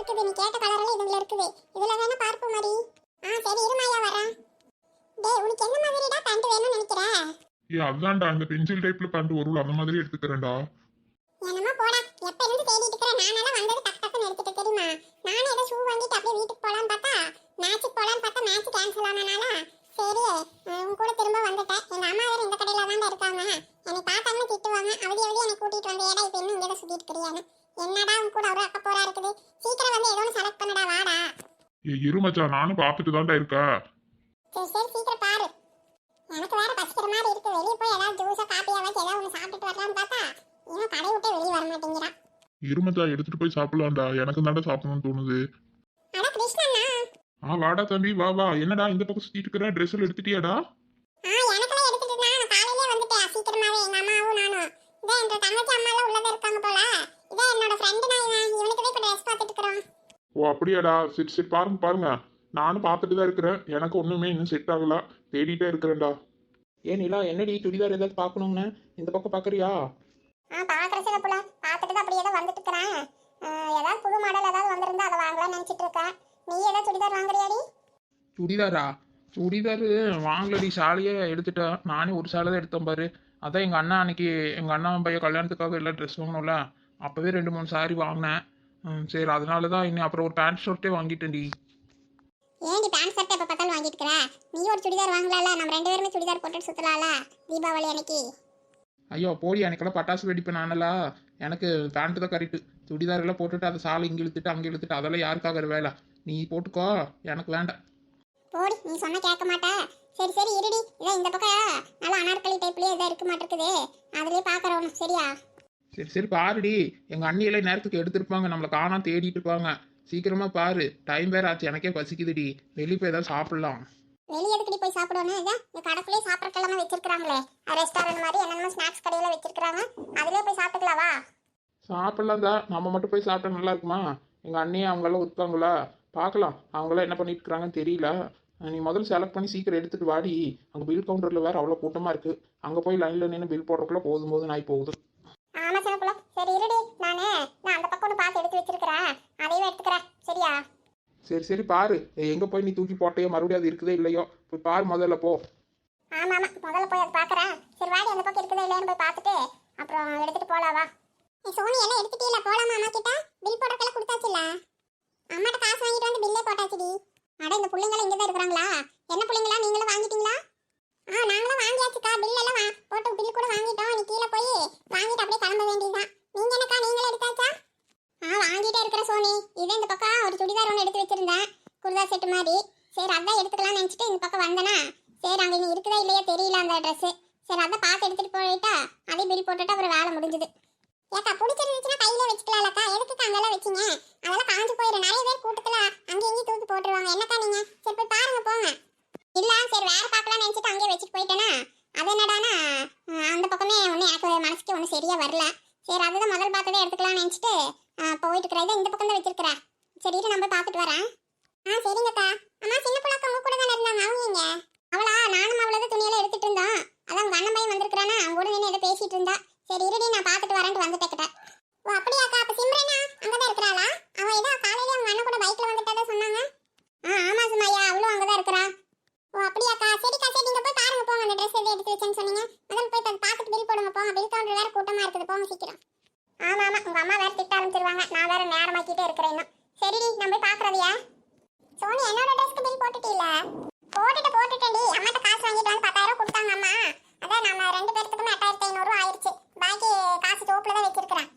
இருக்குது. நீ கேட்ட கலர்ல இதுல இருக்குது. இதுல வேணா பார்ப்பு மாதிரி ஆ சரி இருமாயா வரேன். டேய் உனக்கு என்ன மாதிரிடா பேண்ட் வேணும்னு நினைக்கிற? ஏ அதான்டா இந்த பென்சில் டைப்ல பேண்ட் வரும்ல அந்த மாதிரி எடுத்துக்கிறேன்டா. என்னமா போடா. எப்ப இருந்து தேடிட்டு இருக்கிற? நானெல்லாம் வந்தது டக் டக்குன்னு எடுத்துட்டு தெரியுமா? நானே ஏதோ ஷூ வாங்கிட்டு அப்படியே வீட்டுக்கு போலான்னு பார்த்தா மேட்ச்சுக்கு போலான்னு பார்த்தா மேட்ச் கேன்சல் ஆனனால சரி உன் கூட திரும்ப வந்துட்டேன். எங்க அம்மா வேற இந்த கடையில தான் இருக்காங்க. என்னை பார்த்தாங்கன்னா திட்டுவாங்க. அவதி அவதி என்னை கூட்டிட்டு வந்து ஏடா இப்ப இன்னும் இங்கே சுத்திட்டு இருக்கிறியான்னு. என்னடா உன் கூட ஒரு அக்க போரா இருக்குது? சீக்கிரம் வந்து ஏதோ ஒன்று செலக்ட் பண்ணடா வாடா. ஏ இருமச்சா நானும் பார்த்துட்டு தான்டா இருக்கேன் சரி சரி சீக்கிரம் பாரு. எனக்கு வேற பசிக்கிற மாதிரி இருக்கு. வெளியே போய் ஏதாவது ஜூஸா காப்பியா வச்சு ஏதாவது ஒன்று சாப்பிட்டுட்டு வரலாம்னு பார்த்தா இவன் கடை விட்டே வெளியே வர மாட்டேங்கிறான். இருமச்சா எடுத்துட்டு போய் சாப்பிடலாம்டா. எனக்கு தான்டா சாப்பிடணும்னு தோணுது. அட கிருஷ்ணண்ணா. ஆ வாடா தம்பி வா வா. என்னடா இந்த பக்கம் சுத்திட்டு இருக்கிற? ட்ரெஸ் எடுத்துட்டியாடா ஆ எனக்கெல்லாம் எடுத்துட்டு நான் காலையிலே வந்துட்டேன் சீக்கிரமாவே எங்க அம்மாவும் நானும் இதே என்ற தங்கச்சி அம்மா எல்லாம் உள்ளதா இருக்காங்க போல இதே என்னோட ஃப்ரெண்டு நான் இவன் இவனுக்கு தான் இப்ப ட்ரெஸ் பார்த்துட்டு இருக்கிறோம் ஓ அப்படியாடா. சரி சரி பாருங்க பாருங்க. நானும் பார்த்துட்டு தான் இருக்கிறேன். எனக்கு ஒண்ணுமே இன்னும் செட் ஆகல. தேடிட்டே இருக்கிறேன்டா. ஏன் நிலா என்னடி சுடிதார் ஏதாவது பார்க்கணும்னு? இந்த பக்கம் பார்க்குறியா? ஆ பாக்குற சில புள்ள. பார்த்துட்டு தான் அப்படியே தான் வந்துட்டு இருக்கிறேன். ஏதாவது புது மாடல் ஏதாவது வந்திருந்தா அதை வாங்கலாம்னு நினைச்சிட்டு இருக்கேன். நீ ஏதாவது சுடிதார் வாங்குறியாடி? சுடிதாரா? சுடிதார் வாங்கலடி. சாலையே எடுத்துட்டேன் நானே ஒரு சாலை தான் எடுத்தேன் பாரு. அதான் எங்கள் அண்ணா அன்னைக்கு எங்கள் அண்ணா பையன் கல்யாணத்துக்காக எல்லாம் ட்ரெஸ் வாங்கணும்ல அப்போவே ரெண்டு மூணு சாரி வாங்கினேன். ம், சரி அதனால தான் இன்னும் அப்புறம் ஒரு பேண்ட் ஷர்ட்டே வாங்கிட்டேன்டி. ஏன்டி பேண்ட் ஷர்ட் எப்ப பார்த்தாலும் வாங்கிட்டு இருக்கிற நீ ஒரு சுடிதார் வாங்கலாம்ல? நம்ம ரெண்டு பேருமே சுடிதார் போட்டுட்டு சுத்தலாம்ல? தீபாவளி அன்னைக்கு. ஐயோ போடி அன்னைக்கெல்லாம் பட்டாசு வெடிப்பேன் நானலா எனக்கு பேண்ட்டு தான் கரெக்டு சுடிதார் எல்லாம் போட்டுட்டு அதை சாலை இங்கே இழுத்துட்டு அங்கே இழுத்துட்டு அதெல்லாம் யாருக்காக வேலை? நீ போட்டுக்கோ எனக்கு வேண்டாம். போடி நீ சொன்னா கேட்க மாட்டா. சரி சரி இருடி. இதான் இந்த பக்கம் நல்லா அனார்கலி டைப்லயே இதாக இருக்க மாட்டிருக்குது. அதுலயே பார்க்குறோம் சரியா? சரி சரி பாருடி. எங்கள் அண்ணியெல்லாம் நேரத்துக்கு எடுத்திருப்பாங்க. நம்மளை காணா தேடிட்டு இருப்பாங்க. சீக்கிரமா பாரு. டைம் வேற ஆச்சு. எனக்கே பசிக்குதுடி. வெளியே போய் ஏதாவது சாப்பிடலாம். வெளியே எதுக்கடி போய் சாப்பிடணும்? இதான் இந்த கடைக்குள்ளே சாப்பிட்றக்கெல்லாமே வச்சிருக்காங்களே ரெஸ்டாரண்ட் மாதிரி என்னென்ன ஸ்நாக்ஸ் கடையில வச்சிருக்காங்க அதுலயே போய் சாப்பிட்டுக்கலாம் வா. சாப்பிடலாம் தான் நம்ம மட்டும் போய் சாப்பிட்டா நல்லா இருக்குமா? எங்கள் அண்ணி அவங்களாம் இருக்காங்களா பார்க்கலாம். அவங்களாம் என்ன பண்ணிட்டு இருக்காங்கன்னு தெரியல. நீ முதல்ல செலக்ட் பண்ணி சீக்கிரம் எடுத்துட்டு வாடி. அங்கே பில் கவுண்டரில் வேற அவ்வளோ கூட்டமாக இருக்கு. அங்கே போய் லைனில் நின்று பில் போடுறதுக்குள்ள போதும் போது நாய் போகுது சரி இருடி நானு. நான் அந்த பக்கம் ஒன்று பார்த்து எடுத்து வச்சிருக்கிறேன். அதையும் எடுத்துக்கிறேன். சரியா? சரி சரி பாரு. எங்கே போய் நீ தூக்கி போட்டையோ மறுபடியும் அது இருக்குதே இல்லையோ? போய் பாரு முதல்ல போ. ஆமா ஆமா. முதல்ல போய் அதை பார்க்கறேன். சரி வாடி அந்த பக்கம் இருக்குதா இல்லையான்னு போய் பார்த்துட்டு அப்புறம் எடுத்துட்டு போலாம் வா. நீ சோனி எல்லாம் எடுத்துட்டீல போலாமா அம்மா கிட்ட பில் போடுறதுக்கெல்லாம் கொடுத்தாச்சுல அம்மாட்ட காசு வாங்கிட்டு வந்து பில்லே போட்டாச்சுடி. அட இந்த பிள்ளைங்களாம் இங்கே தான் இருக்கிறாங்களா? என்ன பிள்ளைங்களா? நீங்களும் வாங்கிட்டீங்களா? ஆ நாங்களும் வாங்கியாச்சுக்கா. பில் எல்லாம் போட்டு பில் கூட வாங்கிட்டோம். நீ கீழே போய் வாங்கிட்டு அப்படியே கிளம்ப வேண்டியதுதான். நீங்க என்னக்கா நீங்களும் எடுத்தாச்சா? ஆ வாங்கிட்டே இருக்கிற சோனி. இதே இந்த பக்கம் ஒரு சுடிதார் ஒன்று எடுத்து வச்சிருந்தேன். குர்தா செட் மாதிரி. சரி அதான் எடுத்துக்கலாம்னு நினச்சிட்டு இந்த பக்கம் வந்தேனா? சரி அங்கே இங்கே இருக்குதா இல்லையா தெரியல அந்த ட்ரெஸ்ஸு சரி அதான் பார்த்து எடுத்துகிட்டு போயிட்டா. அதே பில் போட்டுட்டு அப்புறம் வேலை முடிஞ்சுது. ஏக்கா பிடிச்சிருந்துச்சுன்னா கையிலே வச்சுக்கலாம்லக்கா. எதுக்கு அங்கெல்லாம் வச்சீங்க அதெல்லாம் காஞ்சு போயிடும் நிறைய பேர் கூட்டத்துல அங்கே இங்கேயும் தூக்கி போட்டுருவாங்க என்னக்கா நீங்க சரி போய் பாருங்க போங்க இல்ல சரி வேற பார்க்கலாம்னு நினைச்சிட்டு அங்கேயே வச்சுட்டு போயிட்டேனா அது என்னடானா அஹ், அந்த பக்கமே ஒன்றும் எனக்கு மனசுக்கு ஒன்றும் சரியா வரல சரி அதுதான் முதல் பார்த்ததே எடுத்துக்கலாம்னு நினைச்சிட்டு அஹ், போயிட்டு இருக்கிறேன் இந்த பக்கம் தான் வச்சிருக்கிறேன் சரி இரு, நான் போய் பார்த்துட்டு வரேன் ஆ சரிங்கக்கா அம்மா சின்ன புள்ளாக்க உங்க கூட தானே இருந்தாங்க அவங்க எங்க அவளா நானும் அவளது துணியெல்லாம் எடுத்துட்டு இருந்தோம் அதான் உங்க அண்ணன் பையன் வந்திருக்கிறானா அவங்க கூட நின்று ஏதோ பேசிட்டு இருந்தா சரி இருடி நான் பார்த்துட்டு வரேன்ட்டு வந்துட்டேக்கிட்ட ஓ அப்படியாக்கா அப்ப சிம்ரனா அங்கதான் இருக்கிறாளா அவ ஏதோ காலையில அவங்க அண்ணன் கூட பைக்ல வந்துட்டதா சொன்னாங்க ஆ ஆமா சுமையா அவளும் அங்கதான் இருக்கிறா ஓ அப்படியாக்கா சரிக்கா சரி நீங்க போய் பாருங்க போங்க அந்த ட்ரெஸ் எது எடுத்து வச்சேன்னு சொன்னீங்க முதல்ல போய் அதை பார்த்துட்டு பில் போடுங்க போங்க பில் கவுண்டர் வேற கூட்டமா இருக்குது போங்க சீக்கிரம் ஆமா ஆமா உங்க அம்மா வேற திட்ட ஆரம்பிச்சிருவாங்க நான் வேற நேரமாக்கிட்டே இருக்கிறேன் இன்னும் சரிடி நான் போய் பாக்குறதையா சோனி என்னோட ட்ரெஸ்க்கு பில் போட்டுட்டீல போட்டுட்டு போட்டுட்டேன்டி அம்மாட்ட காசு வாங்கிட்டு வந்து பத்தாயிரம் கொடுத்தாங்க அம்மா அதான் நம்ம ரெண்டு பேர்த்துக்குமே எட்டாயிரத்தி ஐநூறு ஆயிடுச்சு பாக்கி காசு சோப்புல தான் வச்சிருக்கிறேன்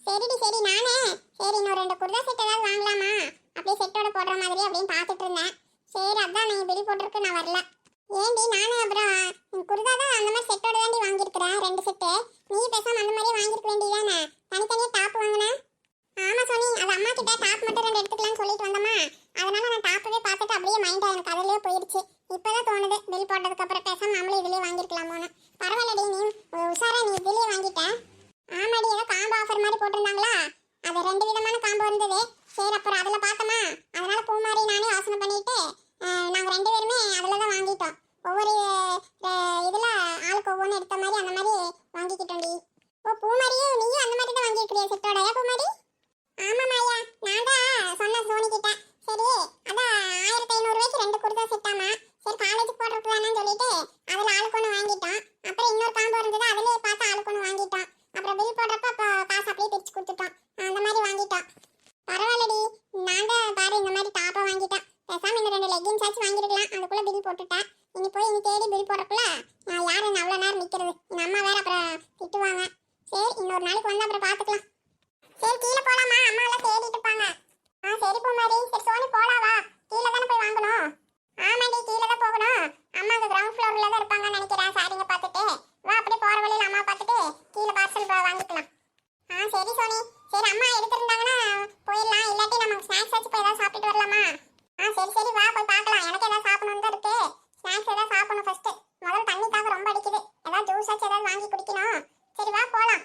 சரிடி சரி நானே சரி இன்னும் ரெண்டு குர்தா செட் ஏதாவது வாங்கலாமா அப்படியே செட்டோட போடுற மாதிரி அப்படின்னு பார்த்துட்டு இருந்தேன் சரி அதான் நீங்க பில் போட்டிருக்கு நான் வரல ஏண்டி நானும் அப்புறம் குர்தா தான் அந்த மாதிரி செட்டோட தாண்டி வாங்கியிருக்கிறேன் ரெண்டு செட்டு நீ பேசாம அந்த மாதிரியே வாங்கியிருக்க வேண்டியதானே தனித்தனியா டாப் வாங்கினேன் ஆமா சோனி அது அம்மா கிட்ட டாப் மட்டும் ரெண்டு எடுத்துக்கலாம்னு சொல்லிட்டு வந்தோமா அதனால நான் டாப்பவே பார்த்துட்டு அப்படியே மைண்ட் எனக்கு அதிலே போயிடுச்சு இப்பதான் தோணுது பில் போட்டதுக்கு அப்புறம் பேசாம நம்மளும் இதுலயே பரவாயில்லடி நீ உஷாரா நீ இதுலயே வாங்கிட்ட. ஆமாடி ஏதோ காம்போ ஆஃபர் மாதிரி போட்டிருந்தாங்களா? அதை ரெண்டு விதமா காம்போ இருந்தது சரி அப்புறம் அதுல பார்த்தோமா அதனால பூ மாதிரி நானே யோசனை பண்ணிட்டு அஹ், நாங்க ரெண்டு பேருமே அதுல தான் வாங்கிட்டோம் ஒவ்வொரு அஹ், இதுல ஆளுக்கு ஒவ்வொன்று எடுத்த மாதிரி அந்த மாதிரி வாங்கிக்கிட்டோம்டி ஓ பூ மாதிரியும் நீயும் அந்த மாதிரி தான் வாங்கியிருக்கிறியா செட்டோட பூ மாதிரி ஆமா மாயா நான் தான் தச்சு கொடுத்துட்டோம் அந்த மாதிரி வாங்கிட்டோம் பரவாயில்லடி நான் தான் பாரு இந்த மாதிரி டாப்பா வாங்கிட்டேன் பேசாம இன்னும் ரெண்டு லெகின்ஸ் ஆச்சு வாங்கிருக்கலாம் அதுக்குள்ள பில் போட்டுட்டேன் இனி போய் இனி தேடி பில் போடுறக்குள்ள நான் யாரு அவ்வளோ நேரம் நிற்கிறது எங்கள் அம்மா வேற அப்புறம் திட்டுவாங்க சரி இன்னொரு நாளைக்கு வந்து அப்புறம் பார்த்துக்கலாம் சரி கீழே போலாமா அம்மா எல்லாம் தேடிட்டு இருப்பாங்க ஆ சரி பூமாரி சரி சோனி போலாவா கீழே தானே போய் வாங்கணும் ஆமாண்டி கீழே தான் போகணும் அம்மா அங்கே கிரவுண்ட் ஃப்ளோரில் தான் இருப்பாங்கன்னு நினைக்கிறேன் சாரிங்க பார்த்துட்டு வா அப்படியே போகிற வழியில் அம்மா பார்த்துட்டு கீழே பார்சல் வாங்கிக்கலாம் ஆ சரி சோனி சரி அம்மா எடுத்திருந்தாங்கன்னா போயிடலாம் இல்லாட்டி நம்ம ஸ்நாக்ஸ் வச்சு போய் ஏதாவது சாப்பிட்டு வரலாமா ஆ சரி சரி வா போய் பார்க்கலாம் எனக்கு ஏதாவது சாப்பிடணும் தான் இருக்கு ஸ்நாக்ஸ் ஏதாவது சாப்பிடணும் ஃபர்ஸ்ட் முதல்ல தண்ணி தாகம் ரொம்ப அடிக்குது ஏதாவது ஜூஸ் ஆச்சு ஏதாவது வாங்கி குடிக்கணும் சரி வா போலாம்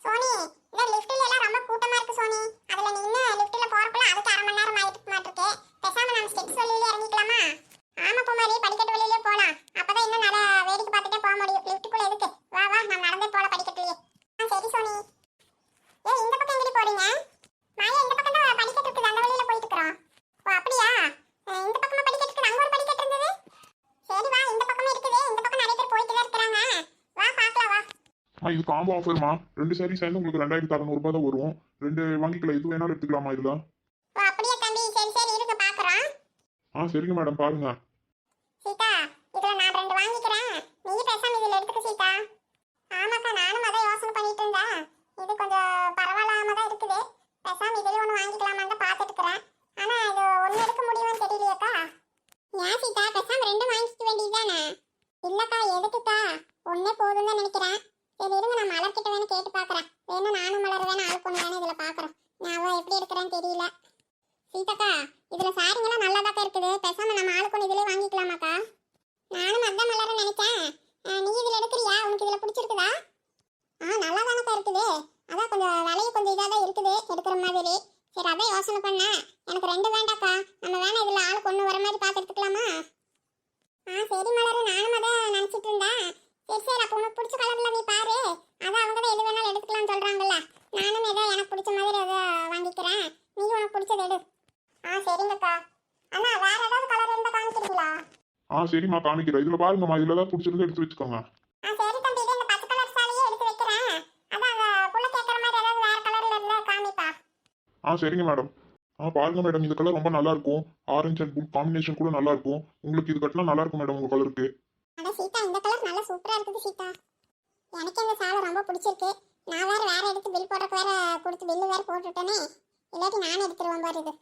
சோனி இந்த லிஃப்ட்ல எல்லாம் ரொம்ப கூட்டமா இருக்கு சோனி அதுல நீ இன்னும் லிஃப்ட்ல போறப்பல அதுக்கு அரை மணி நேரம் ஆயிட்டு மாட்டிருக்கு பேசாம நம்ம ஸ்டெப்ஸ் வழியில இறங்கிக்கலாமா ஆமா பூமாரி படிக்கட்டு வழியிலே போலாம் அப்பதான் இன்னும் நல்லா வேடிக்கை பார்த்துட்டே போக முடியும் லிஃப்ட்டுக்குள்ள எதுக்கு வா வா நம்ம நடந்தே போல படிக்கட்டுலயே ஆ சரி சோனி ஏய் இந்த பக்கம் எங்கடி போறீங்க மாயா இந்த பக்கம் தான் படிக்கட்டு இருக்குது அந்த வழியில போயிட்டு இருக்கோம் ஓ அப்படியா அஹ் இந்த பக்கமா படிக்கட்டு இருக்குது அங்க ஒரு படிக்கட்டு இருந்தது சரி வா இந்த பக்கமே இருக்குது இந்த பக்கம் நிறைய பேர் போயிட்டு தான் இருக்காங்க வா பார்க்கலாம் வா ஆ இது காம்போ ஆஃபர்மா ரெண்டு சாரி சேர்ந்து உங்களுக்கு ரெண்டாயிரத்தி அறநூறுபா தான் வரும். ரெண்டு வாங்கிக்கலாம். எது வேணாலும் எடுத்துக்கலாமா இதில்? ஓ அப்படியே தம்பி. சரி சரி. இருங்க பாக்குறோம். ஆ சரிங்க மேடம் பாருங்க. சீதா இதுல நான் ரெண்டு வாங்கிக்கிறேன். நீ பேசாம இதுல எடுத்துக்க சீதா. ஆமாக்கா நானும் அதான் யோசனை பண்ணிட்டு இருந்தேன். இது கொஞ்சம் பரவாயில்லாம தான் இருக்குது. பேசாம இதுல ஒன்று வாங்கிக்கலாமான்னு தான் பார்த்துட்டு இருக்கிறேன். ஆனா இது ஒன்று எடுக்க முடியுமான்னு தெரியலையேக்கா. ஏன் சீதா? பேசாம ரெண்டும் வாங்கிக்க வேண்டியதுதானே? இல்லக்கா எதுக்குக்கா? ஒன்னே போதும்னு தான் நினைக்கிறேன். சரி இருங்க நான் மலர் கிட்ட வேணும் கேட்டு பாக்குறேன் வேணா நானும் மலர் வேணும் இதுல பார்க்கறோம் நான் அவ எப்படி எடுக்கிறேன்னு தெரியல சீதாக்கா இதுல சாரிங்கெல்லாம் நல்லாதாக்கா இருக்குது பேசாம நம்ம ஆளு பொண்ணு இதுலயே வாங்கிக்கலாமாக்கா நானும் அதான் மலர நினைச்சேன் அஹ் நீ இதுல எடுக்கிறியா உனக்கு இதுல பிடிச்சிருக்குதா ஆ நல்லா தானக்கா இருக்குது அதான் கொஞ்சம் விலையும் கொஞ்சம் இதாக தான் இருக்குது எடுக்கிற மாதிரி சரி அதான் யோசனை பண்ணேன் எனக்கு ரெண்டு வேண்டாக்கா நம்ம வேணா இதுல ஆள் பொண்ணு வர மாதிரி பார்த்து எடுத்துக்கலாமா ஆ சரி மலரு நானும் அதான் நினைச்சிட்டு இருந்தேன் சரி சரி அப்போ உனக்கு பிடிச்ச கலர்ல நீ பாரு அதான் அவங்க தான் எது வேணாலும் எடுத்துக்கலாம்னு சொல்றாங்கல்ல நானும் ஏதோ எனக்கு பிடிச்ச மாதிரி ஏதோ வாங்கிக்கிறேன் நீ உனக்கு பிடிச்சது எடு ஆ சரிங்கக்கா அண்ணா வேற ஏதாவது கலர் இருந்தா காமிக்கிறீங்களா ஆ சரிம்மா காமிக்கிறேன். இதில் பாருங்கம்மா இதில் தான் பிடிச்சிருந்து எடுத்து வச்சுக்கோங்க. ஆ சரிங்க மேடம். ஆ பாருங்க மேடம். இந்த கலர் ரொம்ப நல்லா இருக்கும். ஆரஞ்சு அண்ட் ப்ளூ காம்பினேஷன் கூட நல்லா இருக்கும். உங்களுக்கு இது கட்டினா நல்லா இருக்கும் மேடம் உங்க கலருக்கு அட சீதா இந்த கலர் நல்லா சூப்பரா இருக்குது சீதா. எனக்கு இந்த சாலை ரொம்ப பிடிச்சிருக்கு. நான் வேற வேற எடுத்து பில் போடுறதுக்கு வேற கொடுத்து பில்லு வேற போட்டுட்டேனே. இல்லாட்டி நானே எடுத்துருவேன் பாரு இது.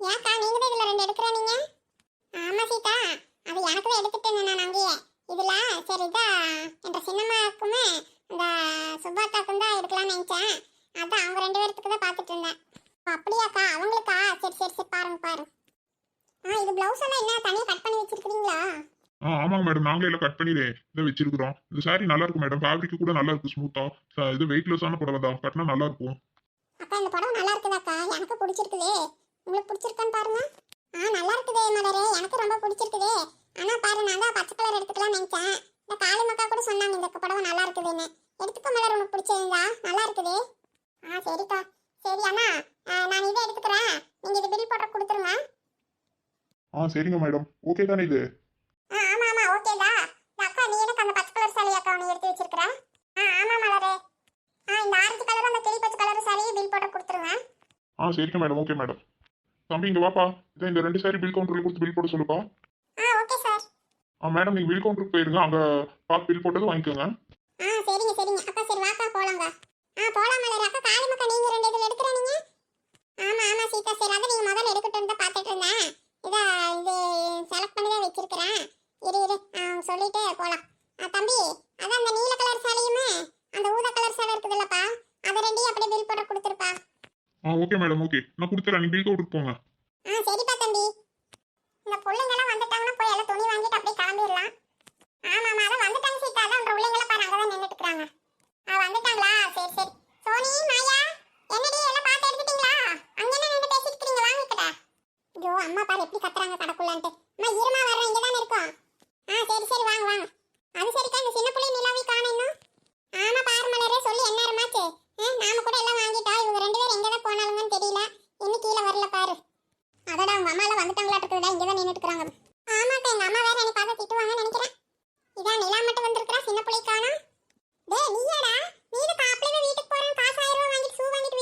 ஏக்கா நீங்க தான் இதுல ரெண்டு எடுக்கிற நீங்க? ஆமா சீதா. அது எனக்கு தான் எடுத்துட்டேன் நான் அங்கேயே. இதுல சரி இதா என்ற சின்னம்மாக்குமே இந்த சுபாத்தாக்கும் தான் எடுக்கலாம்னு நினைச்சேன். அதான் அவங்க ரெண்டு பேர்த்துக்கு தான் பார்த்துட்டு இருந்தேன். அப்படியாக்கா? அவங்களுக்கா? சரி சரி சரி பாருங்க பாருங்க. ஆ இது பிளவுஸ் எல்லாம் என்ன தனியாக கட் பண்ணி வச்சிருக்கீங்களா ஆ ஆமாங்க மேடம் நாங்களே எல்லாம் கட் பண்ணி இதை வச்சிருக்கிறோம். இந்த சாரி நல்லா இருக்கும் மேடம் ஃபேப்ரிக் கூட நல்லா இருக்கு ஸ்மூத்தா இது வெயிட்லெஸ்ஸான புடவை தான். கட்டினா நல்லா இருக்கும். அக்கா இந்த படம் நல்லா இருக்குதாக்கா? எனக்கு பிடிச்சிருக்குது. உங்களுக்கு பிடிச்சிருக்கான்னு பாருங்க. ஆ நல்லா இருக்குதே மலரே எனக்கு ரொம்ப பிடிச்சிருக்குது. ஆனா பாரு நான் தான் பச்சை கலர் எடுத்துக்கலாம்னு நினைச்சேன். இந்த காளி மக்கா கூட சொன்னாங்க இந்த புடவை நல்லா இருக்குதுன்னு. எடுத்துக்க மலர் உனக்கு பிடிச்சிருந்தா. நல்லா இருக்குது. ஆ சரிக்கா. சரி அண்ணா நான் இதை எடுத்துக்கிறேன். நீங்க இது பில் போட்டு கொடுத்துருங்க. ஆ சரிங்க மேடம். ஓகே தானே இது? ஆ ஆமா ஆமா ஓகேதா இந்த அக்கா நீ எனக்கு அந்த பச்சை கலர் சாரி அக்கா நீ எடுத்து வச்சிருக்கிற. ஆ ஆமா மலரே ஆ இந்த ஆரஞ்சு கலர் அந்த கிளி பச்சை கலர் சாரியை பில் போட்டு கொடுத்துருங்க. ஆ சரிங்க மேடம். Okay madam. தம்பி இங்க வாப்பா. இதை இந்த ரெண்டு சாரி பில் கவுண்டரில் கொடுத்து பில் போட சொல்லுப்பா. ஆ ஓகே சார் ஆ மேடம் நீங்க பில் கவுண்டருக்கு போயிருங்க. அங்க பார்த்து பில் போட்டது வாங்கிக்கோங்க. ஆ சரிங்க சரிங்க. அக்கா சரி வாக்கா போலாங்க. ஆ போலாம் மலர் அக்கா காளிமக்கா நீங்க ரெண்டு இதுல எடுக்கிற நீங்க ஆமா ஆமா சீதா சரி அதை நீங்க முதல்ல எடுக்கட்டும் தான் பார்த்துட்டு இருந்தேன். இதா இது செலக்ட் பண்ணி தான் வச்சிருக்கிறேன் இரு இரு ஆ சொல்லிட்டு போலாம் ஆ தம்பி அதான் அந்த நீல கலர் சாரியுமே அந்த ஊதா கலர் சாரி இருக்குதுல்லப்பா அதை ரெண்டையும் அப்படியே பில் போட்டு கொடுத்துருப்பா ஆ ஓகே மேடம் ஓகே நான் கொடுத்துறேன். நீங்க பில் கவுண்டருக்கு போங்க. ஆ சரிப்பா தம்பி. இந்த பிள்ளைங்கெல்லாம் வந்துட்டாங்கன்னா போய் எல்லாம் துணி வாங்கிட்டு அப்படியே கிளம்பிடலாம். ஆமா ஆமா அதான் வந்துட்டாங்க சீதா. அதான் அந்த பிள்ளைங்கள பாரு அங்கதான் நின்னுட்டு இருக்காங்க ஆ வந்துட்டாங்களா? சரி சரி. சோனி மாயா என்னடி எல்லாம் பாத்து எடுத்துட்டீங்களா? அங்க என்ன நின்னு பேசிட்டு இருக்கீங்க கிட்ட. ஐயோ அம்மா பாரு எப்படி கத்துறாங்க கடைக்குள்ளான்ட்டு. அம்மா இருமா வர்றேன். இங்க தான் இருக்கோம். ஆ சரி சரி வாங்க வாங்க. அது சரிக்கா இந்த சின்ன பிள்ளை நிலாவை காணும் ஆமா பாரு மலரே சொல்லி என்ன இருமாச்சு நாம கூட எல்லாம் வாங்கிட்டோம் இவங்க ரெண்டு பேரும் எங்க தான் போனாலுங்கன்னு தெரியல. இன்னும் கீழே வரல பாரு. அதடா உங்க அம்மா எல்லாம் வந்துட்டாங்களா இருக்குதுடா. இங்க தான் நின்னுட்டு இருக்காங்க ஆமாக்கா எங்க அம்மா வேற என்னை பார்த்து திட்டுவாங்கன்னு நினைக்கிறேன். இதான் நிலா மட்டும் வந்திருக்கா சின்ன பிள்ளைக்கானா? காணோம் டேய் நீயாடா? நீ தான் வீட்டுக்கு போறேன் காசு ஆயிரம் ரூபாய் வாங்கிட்டு ஷூ வாங்கிட்டு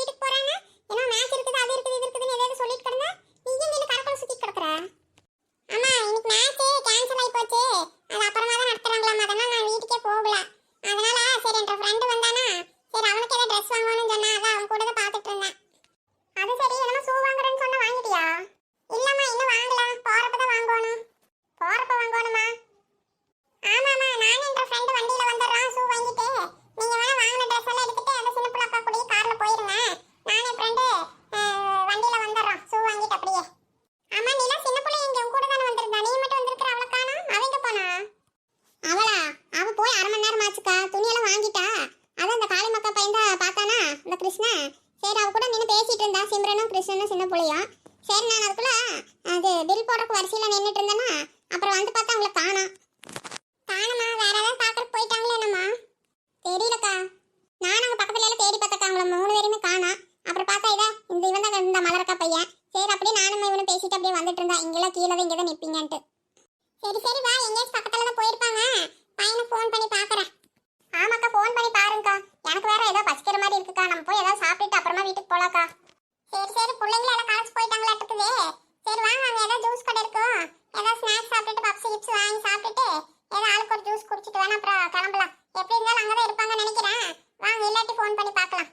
சரி அவ கூட நின்று பேசிட்டு இருந்தா சிம்ரனும் கிருஷ்ணனும் சின்ன பிள்ளையும் சரி நான் அதுக்குள்ள அது பில் போடுறதுக்கு வரிசையில் நின்றுட்டு இருந்தேன்னா அப்புறம் வந்து பார்த்தா அவங்கள காணோம் காணுமா வேற ஏதாவது பார்க்கறதுக்கு போயிட்டாங்களே என்னம்மா தெரியலக்கா நான் அங்கே பக்கத்துல எல்லாம் தேடி பார்த்தக்கா அவங்கள மூணு பேருமே காணோம் அப்புறம் பார்த்தா இதா இந்த இவன் தான் இந்த மலரக்கா பையன் சரி அப்படியே நானும் இவனும் பேசிட்டு அப்படியே வந்துட்டு இருந்தா இங்கெல்லாம் கீழே தான் இங்கே தான் நிற்பீங்கன்ட்டு சரி சரி வா எங்கேயாச்சும் பக்கத்துல தான் போயிருப்பாங்க பையனை ஃபோன் பண்ணி பார்க்கறேன் ஆமாக்கா ஃபோன் பண்ணி பாருங்கக்கா எனக்கு வேற ஏதோ பசிக்கிற மாதிரி இருக்குக்கா நம்ம போய் ஏதாவது சாப்பிட்டுட்டு அப்புறமா வீட்டுக்கு போலாக்கா சரி சரி பிள்ளைங்கள எல்லாம் காலேஜ் போயிட்டாங்களா இருக்குது சரி வாங்க அங்க ஏதாவது ஜூஸ் கடை இருக்கும் ஏதாவது ஸ்நாக்ஸ் சாப்பிட்டுட்டு பப்ஸ் கிப்ஸ் வாங்கி சாப்பிட்டுட்டு ஏதோ ஆளுக்கு ஒரு ஜூஸ் குடிச்சிட்டு வேணா அப்புறம் கிளம்பலாம். எப்படி இருந்தாலும் அங்கே தான் இருப்பாங்கன்னு நினைக்கிறேன். வாங்க இல்லாட்டி ஃபோன் பண்ணி பார்க்கலாம்.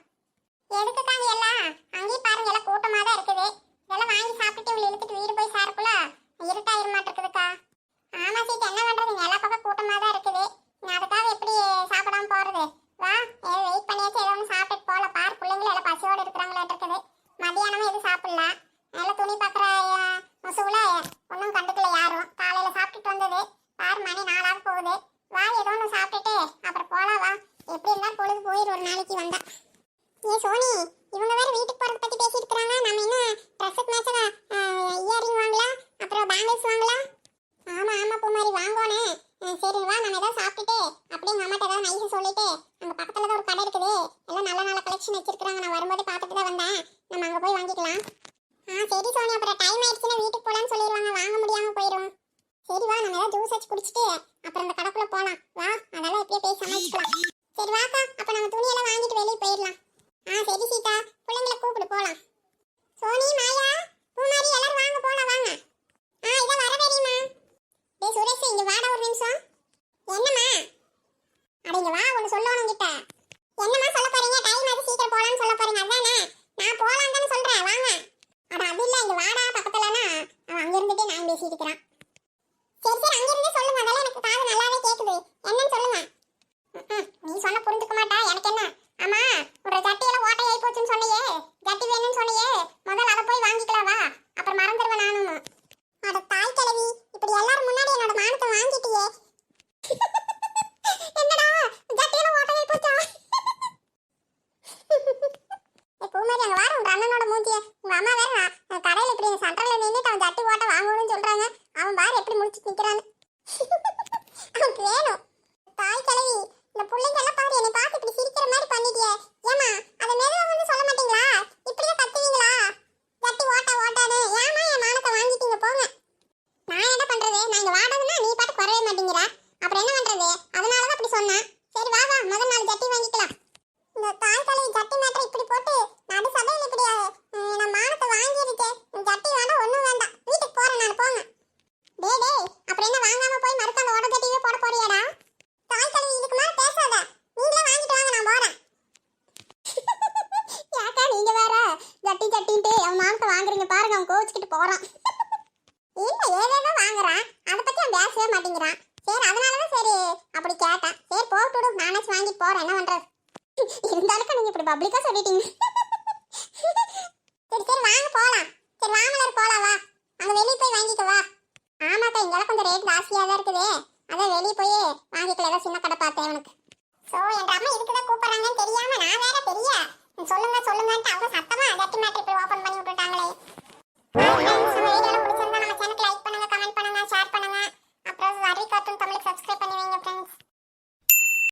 எதுக்குக்கா எல்லாம்? அங்கேயும் பாருங்க எல்லாம் கூட்டமாக தான் இருக்குது. இதெல்லாம் வாங்கி சாப்பிட்டுட்டு இவங்களை இழுத்துட்டு வீடு போய் சாருக்குள்ள இருட்டாயிர மாட்டிருக்குதுக்கா ஆமா சீட் என்ன பண்றது எல்லா பக்கம் கூட்டமாக தான் இருக்குது. நான் அதுக்காக எப்படி சாப்பிடாம போறது? வா ஏதோ வெயிட் பண்ணியாச்சு ஏதோ ஒன்று சாப்பிட்டு போகல பார் பிள்ளைங்களும் எல்லாம் பசியோடு இருக்கிறாங்களாட்டு இருக்குது. மதியானமும் எதுவும் சாப்பிடல. நல்ல துணி பார்க்குற முசுகுல ஒன்றும் கண்டுக்கல யாரும். காலையில் சாப்பிட்டுட்டு வந்தது. பார் மணி நாலாவது போகுது வா ஏதோ ஒன்று சாப்பிட்டுட்டு அப்புறம் போகலாம் வா எப்படி இருந்தாலும் பொழுது போயிடும் ஒரு நாளைக்கு வந்தா ஏ சோனி இவங்க வேற வீட்டுக்கு போறத பத்தி பேசிட்டு இருக்காங்க நம்ம என்ன ட்ரெஸ்ஸுக்கு மேட்சா இயரிங் வாங்கலாம் அப்புறம் பேங்கிள்ஸ் வாங்கலாம் ஆமா ஆமா பூமாரி வாங்கோனே அஹ் சரி வா நம்ம ஏதாவது சாப்பிட்டுட்டு அப்படியே எங்க அம்மாட்ட ஏதாவது நைஸ் சொல்லிட்டு அங்க பக்கத்துல தான் ஒரு கடை இருக்குது எல்லாம் நல்ல நல்ல கலெக்ஷன் வச்சிருக்காங்க நான் வரும்போது பார்த்துட்டு தான் வந்தேன் நம்ம அங்க போய் வாங்கிக்கலாம் ஆ சரி சோனி அப்புறம் டைம் ஆயிடுச்சுன்னா வீட்டுக்கு போலாம்னு சொல்லிடுவாங்க வாங்க முடியாம போயிடும் சரி வா நம்ம ஏதாவது ஜூஸ் வச்சு குடிச்சிட்டு அப்புறம் அந்த கடைக்குள்ள போலாம். வா அதெல்லாம் எப்படியே போய் சமாளிச்சுக்கலாம். சரி வாக்கா அப்ப நம்ம துணியெல்லாம் வாங்கிட்டு வெளியே போயிடலாம். ஆ சரி சீதா பிள்ளைங்களை கூப்பிட்டு போலாம். சோனி மாயா பூமாரி எல்லாரும் வாங்க போலாம் வாங்க. ஆ இதை வர தெரியுமா டேய் சுரேஷ் இங்க வாடா ஒரு நிமிஷம். என்னம்மா? அட இங்க வா ஒன்னு சொல்லணும் உங்ககிட்ட என்னம்மா சொல்ல போறீங்க? டைம் ஆகுது சீக்கிரம் போலாம்னு சொல்ல போறீங்க அதானே? நான் போலாம் தானே சொல்றேன் வாங்க. அட அது இல்ல இங்க வாடா பக்கத்துலனா அவன் அங்க இருந்துட்டே நான் பேசிட்டு இருக்கிறான் சரி சரி அங்க இருந்தே சொல்லுங்க அதெல்லாம் எனக்கு காது நல்லாவே கேக்குது என்னன்னு சொல்லுங்க ம்ம். நீ சொன்ன புரிஞ்சுக்க மாட்டா எனக்கு என்ன ஆமா ஒரு ஜட்டியில ஓட்டை ஆகி போச்சுன்னு சொன்னியே ஜட்டி வேணும்னு சொன்னியே முதல்ல அதை போய் வாங்கிக்கலாம் வா அப்புறம் மறந்துடுவேன் நானும் அட தாய் கிழவி இப்படி எல்லாரும் முன்னாடி என்னோட மானத்தை வாங்கிட்டியே என்னடா ஜட்டியில ஓட்டை ஆகி போச்சா ஏய் பூமாரி அங்க வார உங்க அண்ணனோட மூஞ்சிய உங்க அம்மா வேற அஹ், கடையில இப்படி சென்டர்ல நின்னுட்டு அவன் ஜட்டி ஓட்ட வாங்கணும்னு சொல்றாங்க அவன் பாரு எப்படி முடிச்சு நிக்கிறான்னு அவனுக்கு வேணும் தாய் கிழவி இந்த பிள்ளைங்க எல்லாம் பாரு என்னை பார்த்து இப்படி சிரிக்கிற மாதிரி பண்ணிட்டியே ஏமா அதை மெதுவா வந்து சொல்ல மாட்டீங்களா இப்படியே கத்துவீங்களா ஜட்டி ஓட்ட ஓட்டான்னு ஏமா என் மானத்தை வாங்கிட்டீங்க போங்க நான் என்ன பண்றது நான் இங்க வாடகைன்னா நீ பாட்டு குறைய மாட்டேங்கிற அப்புறம் என்ன பண்றது அதனால தான் அப்படி சொன்னேன் சரி வா வா முதல் நாள் ஜட்டி வாங்கிக்கலாம் இந்த தாய் தலைவி ஜட்டி மேட்டர் இப்படி போட்டு நடு சபையில் இப்படி அஹ், நான் மானத்தை வாங்கிருக்கேன் ஜட்டி வேண்டாம் ஒன்றும் வேண்டாம் வீட்டுக்கு போறேன் நான் போங்க டேய் டேய் அப்புறம் என்ன வாங்காம போய் மறுக்க அந்த ஓட ஜட்டியே போட போறியாடா தாய் தலைவி இதுக்கு மேல பேசாத நீங்களே வாங்கிட்டு வாங்க நான் போறேன் யாக்கா நீங்க வேற ஜட்டி ஜட்டின்ட்டு அவன் மானத்தை வாங்குறீங்க பாருங்க அவன் கோவிச்சுக்கிட்டு போறான் இல்ல ஏதேதோ வாங்குறான் அதை பத்தி அவன் பேசவே மாட்டேங்கிறான் சரி அதனாலதான் சரி அப்படி கேட்டேன் சரி போட்டு விடு நானாச்சும் வாங்கிட்டு போறேன் என்ன பண்றது இருந்தாலும் நீங்க இப்படி பப்ளிக்கா சொல்லிட்டீங்க. சரி சரி வாங்க போலாம். சரி வாமலர் போலாம் வா. அங்க வெளியே போய் வாங்கிக்க வா. ஆமாக்கா இங்கெல்லாம் கொஞ்சம் ரேட் ஜாஸ்தியா தான் இருக்குது. அதான் வெளியே போய் வாங்கிக்கல ஏதோ சின்ன கடை பார்த்தேன் உனக்கு. சோ எங்க அம்மா இதுக்கு தான் கூப்பிடுறாங்கன்னு தெரியாம நான் வேற பெரிய சொல்லுங்க சொல்லுங்கன்ட்டு அவங்க சத்தமா அதட்டி மேட்டர் இப்படி ஓபன் பண்ணி விட்டுட்டாங்களே. நம்ம வீடியோல பிடிச்சிருந்தா நம்ம சேனலுக்கு லைக் பண்ணுங்க கமெண்ட் பண்ணுங்க ஷேர் பண்ணுங்க. அப்புறம் வரி கார்ட்டூன் தமிழுக்கு சப்ஸ்கிரைப் பண்ணி வைங்க ஃப்ரெண்ட்ஸ்